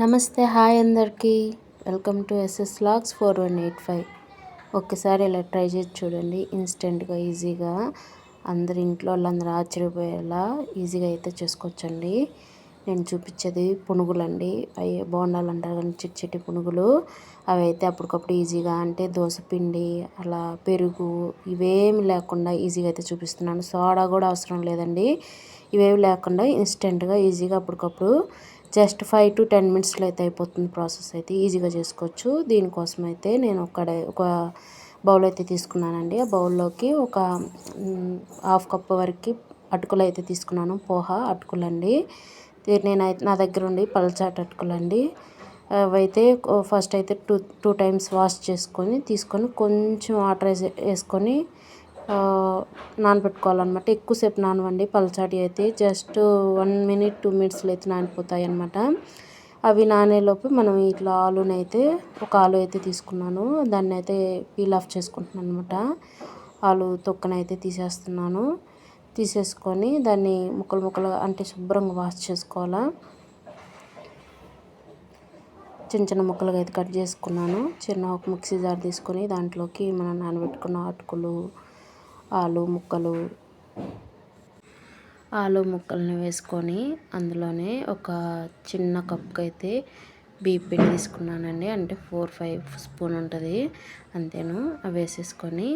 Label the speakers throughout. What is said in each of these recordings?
Speaker 1: నమస్తే హాయ్ అందరికీ. Welcome to SS logs four one eight five. ఒక్కసారి ఇలా ట్రై చేసి చూడండి. ఇన్స్టెంట్గా ఈజీగా అందరి ఇంట్లో వాళ్ళందరూ ఆశ్చర్యపోయేలా ఈజీగా అయితే చేసుకోవచ్చండి. నేను చూపించేది పునుగులండి. అవి బోండాలు అంటారు కానీ చిట్టి చిట్టి పునుగులు. అవి అయితే అప్పటికప్పుడు ఈజీగా అంటే పిండి అలా పెరుగు ఇవేమి లేకుండా ఈజీగా అయితే చూపిస్తున్నాను. సోడా కూడా అవసరం లేదండి. ఇవేమి లేకుండా ఇన్స్టెంట్గా ఈజీగా అప్పటికప్పుడు జస్ట్ ఫైవ్ టు టెన్ మినిట్స్లో అయితే అయిపోతుంది ప్రాసెస్ అయితే ఈజీగా చేసుకోవచ్చు. దీనికోసం అయితే నేను ఒక ఒక బౌల్ అయితే తీసుకున్నానండి. ఆ బౌల్లోకి ఒక హాఫ్ కప్ వరకు అటుకులు అయితే తీసుకున్నాను. పోహ అటుకులండి. నేను నా దగ్గర ఉండి పల్చాట్ అటుకులండి. అవైతే ఫస్ట్ అయితే టూ టూ టైమ్స్ వాష్ చేసుకొని తీసుకొని కొంచెం వాటర్ వేసుకొని నానబెట్టుకోవాలన్నమాట. ఎక్కువసేపు నానవండి. పల్చాటి అయితే జస్ట్ వన్ మినిట్ టూ మినిట్స్లో అయితే నానిపోతాయి అనమాట అవి నానేలోపు మనం ఇట్లా ఆలుని అయితే ఒక ఆలు అయితే తీసుకున్నాను. దాన్ని అయితే పీల్ ఆఫ్ చేసుకుంటున్నాను అనమాట ఆలు తొక్కనైతే తీసేస్తున్నాను. తీసేసుకొని దాన్ని ముక్కలు ముక్కలు అంటే శుభ్రంగా వాష్ చేసుకోవాలా. చిన్న చిన్న ముక్కలుగా అయితే కట్ చేసుకున్నాను. చిన్న ఒక మిక్సీ జార్ తీసుకొని దాంట్లోకి మనం నానబెట్టుకున్న అటుకులు ఆలు ముక్కలు. ఆలు ముక్కల్ని వేసుకొని అందులోనే ఒక చిన్న కప్కి అయితే బియ్యం పిండి తీసుకున్నానండి. అంటే ఫోర్ ఫైవ్ స్పూన్ ఉంటుంది. అంతేను. అవి వేసేసుకొని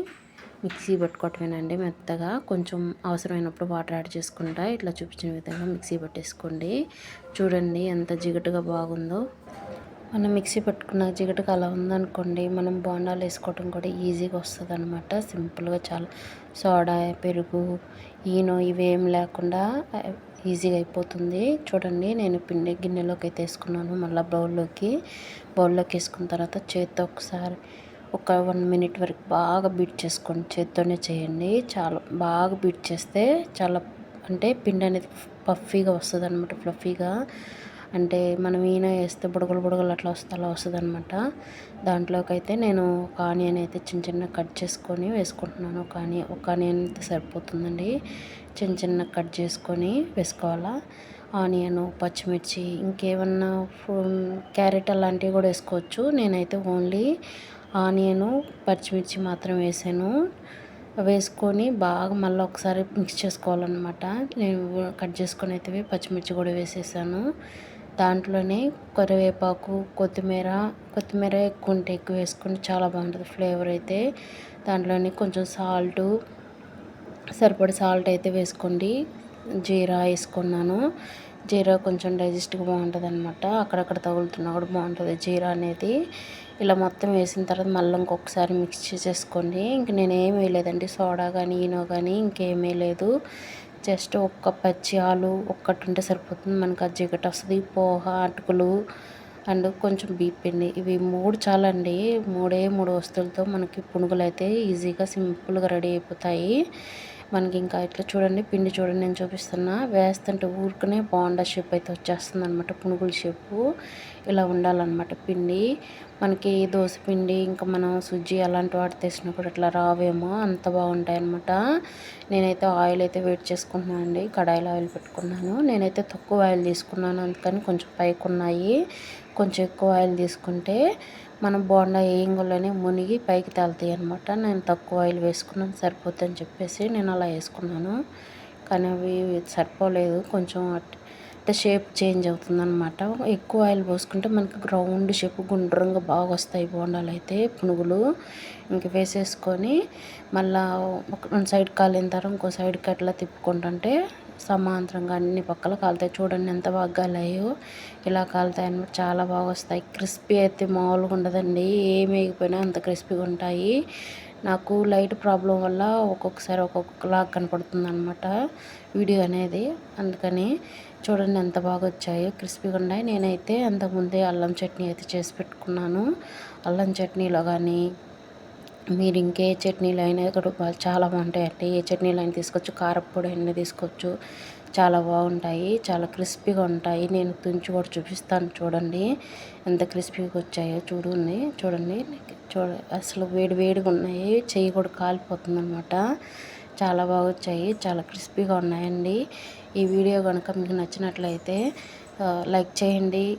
Speaker 1: మిక్సీ పట్టుకోవటమేనండి మెత్తగా. కొంచెం అవసరమైనప్పుడు వాటర్ యాడ్ చేసుకుంటా. ఇట్లా చూపించిన విధంగా మిక్సీ పట్టేసుకోండి. చూడండి ఎంత జిగటుగా బాగుందో. మనం మిక్సీ పట్టుకున్న జిగటకు అలా ఉందనుకోండి మనం బోండాలు వేసుకోవటం కూడా ఈజీగా వస్తుంది అనమాట సింపుల్గా చాలా. సోడా పెరుగు ఈనో ఇవేం లేకుండా ఈజీగా అయిపోతుంది. చూడండి నేను పిండి గిన్నెలోకి అయితే వేసుకున్నాను. మళ్ళీ బౌల్లోకి బౌల్లోకి వేసుకున్న తర్వాత చేత్తో ఒకసారి ఒక వన్ మినిట్ వరకు బాగా బీట్ చేసుకోండి. చేత్తోనే చేయండి. చాలా. బాగా బీట్ చేస్తే చాలా అంటే పిండి అనేది పఫీగా వస్తుంది అనమాట ఫ్లఫీగా. అంటే మనం ఈన వేస్తే బుడగలు బుడగలు అట్లా వస్తే అలా వస్తుంది అనమాట దాంట్లోకి అయితే నేను ఒక ఆనియన్ అయితే చిన్న చిన్న కట్ చేసుకొని వేసుకుంటున్నాను. ఒక ఆనియన్ ఒక ఆనియన్ అయితే సరిపోతుందండి. చిన్న చిన్న కట్ చేసుకొని వేసుకోవాలా. ఆనియన్ పచ్చిమిర్చి ఇంకేమన్నా క్యారెట్ అలాంటివి కూడా వేసుకోవచ్చు. నేనైతే ఓన్లీ ఆనియను పచ్చిమిర్చి మాత్రం వేసాను. వేసుకొని బాగా మళ్ళీ ఒకసారి మిక్స్ చేసుకోవాలన్నమాట. నేను కట్ చేసుకొని అయితే పచ్చిమిర్చి కూడా వేసేసాను. దాంట్లోనే కరివేపాకు కొత్తిమీర కొత్తిమీర ఎక్కువ ఉంటే ఎక్కువ వేసుకుంటే చాలా బాగుంటుంది ఫ్లేవర్ అయితే. దాంట్లోనే కొంచెం సాల్టు సరిపడి సాల్ట్ అయితే వేసుకోండి. జీరా వేసుకున్నాను. జీరా కొంచెం డైజెస్ట్గా బాగుంటుంది అనమాట అక్కడక్కడ తగులుతున్నా కూడా బాగుంటుంది జీరా అనేది. ఇలా మొత్తం వేసిన తర్వాత మళ్ళీ ఇంకొకసారి మిక్స్ చేసేసుకోండి. ఇంక నేనేం వేయలేదండి. సోడా కానీ ఈనో కానీ ఇంకేమీ లేదు. జస్ట్ ఒక్క పచ్చి ఆలు ఒక్కటి ఉంటే సరిపోతుంది. మనకు ఆ జిగట వస్తుంది పోహ అటుకులు అండ్ కొంచెం బీపిండి ఇవి మూడు చాలండి. మూడే మూడు వస్తువులతో మనకి పునుగులు అయితే ఈజీగా సింపుల్గా రెడీ అయిపోతాయి. మనకి ఇంకా ఇట్లా చూడండి పిండి చూడండి నేను చూపిస్తున్నా. వేస్తుంటే ఊరుకునే బాగుండా షేప్ అయితే వచ్చేస్తుంది అనమాట పునుగుల షేపు. ఇలా ఉండాలన్నమాట పిండి. మనకి దోశ పిండి ఇంకా మనం సుజ్జి అలాంటి వాటి తెచ్చినా కూడా ఇట్లా రావేమో అంత బాగుంటాయి అనమాట నేనైతే ఆయిల్ అయితే వెయిట్ చేసుకుంటున్నాను అండి కడాయిలో ఆయిల్ పెట్టుకున్నాను. నేనైతే తక్కువ ఆయిల్ తీసుకున్నాను అందుకని కొంచెం పైకి ఉన్నాయి కొంచెం ఎక్కువ ఆయిల్ తీసుకుంటే మనం బోండా వేయంగానే మునిగి పైకి తేలుతాయి అనమాట నేను తక్కువ ఆయిల్ వేసుకున్నాను సరిపోతుందని చెప్పేసి నేను అలా వేసుకున్నాను. కానీ అవి సరిపోలేదు కొంచెం అంటే షేప్ చేంజ్ అవుతుందన్నమాట. ఎక్కువ ఆయిల్ పోసుకుంటే మనకి గ్రౌండ్ షేప్ గుండ్రంగా బాగా వస్తాయి బోండాలు అయితే పునుగులు. ఇంక వేసేసుకొని మళ్ళీ ఒక సైడ్ కాలిన తర్వాత ఇంకో సైడ్కి అట్లా తిప్పుకుంటుంటే సమాంతరంగా అన్ని పక్కల కాలుతాయి. చూడండి ఎంత బాగా కాలాయో. ఇలా కాలుతాయి అనమాట చాలా బాగా వస్తాయి. క్రిస్పీ అయితే మామూలుగా ఉండదండి. ఏమి వేయకపోయినా అంత క్రిస్పీగా ఉంటాయి. నాకు లైట్ ప్రాబ్లం వల్ల ఒక్కొక్కసారి ఒక్కొక్కలాగా కనపడుతుంది అనమాట వీడియో అనేది. అందుకని చూడండి ఎంత బాగా వచ్చాయో. క్రిస్పీగా ఉన్నాయి. నేనైతే అంతకుముందే అల్లం చట్నీ అయితే చేసి పెట్టుకున్నాను. అల్లం చట్నీలో కానీ మీరు ఇంకే చట్నీలు అయినా కూడా చాలా బాగుంటాయండి. ఏ చట్నీలు అయినా తీసుకోవచ్చు. కారపొడి అయినా తీసుకోవచ్చు. చాలా బాగుంటాయి. చాలా క్రిస్పీగా ఉంటాయి. నేను తుంచి కూడా చూపిస్తాను. చూడండి. ఎంత క్రిస్పీగా వచ్చాయో చూడండి. చూడండి. చూడ అసలు వేడి వేడిగా ఉన్నాయి. చెయ్యి కూడా కాలిపోతుంది అనమాట చాలా బాగా వచ్చాయి. చాలా క్రిస్పీగా ఉన్నాయండి. ఈ వీడియో కనుక మీకు నచ్చినట్లయితే లైక్ చేయండి.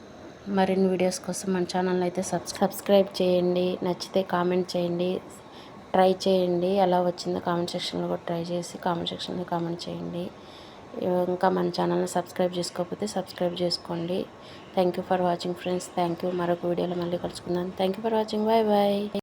Speaker 1: మరిన్ని వీడియోస్ కోసం మన ఛానల్ అయితే సబ్స్క్రైబ్ చేయండి. నచ్చితే కామెంట్ చేయండి. ట్రై చేయండి. ఎలా వచ్చిందో కామెంట్ సెక్షన్లో కూడా ట్రై చేసి కామెంట్ సెక్షన్లో కామెంట్ చేయండి. ఇంకా మన ఛానల్ని సబ్స్క్రైబ్ చేసుకోకపోతే సబ్స్క్రైబ్ చేసుకోండి. Thank you for watching friends. Thank you. మరొక వీడియోలో మళ్ళీ కలుసుకుందాం. Thank you for watching. Bye bye.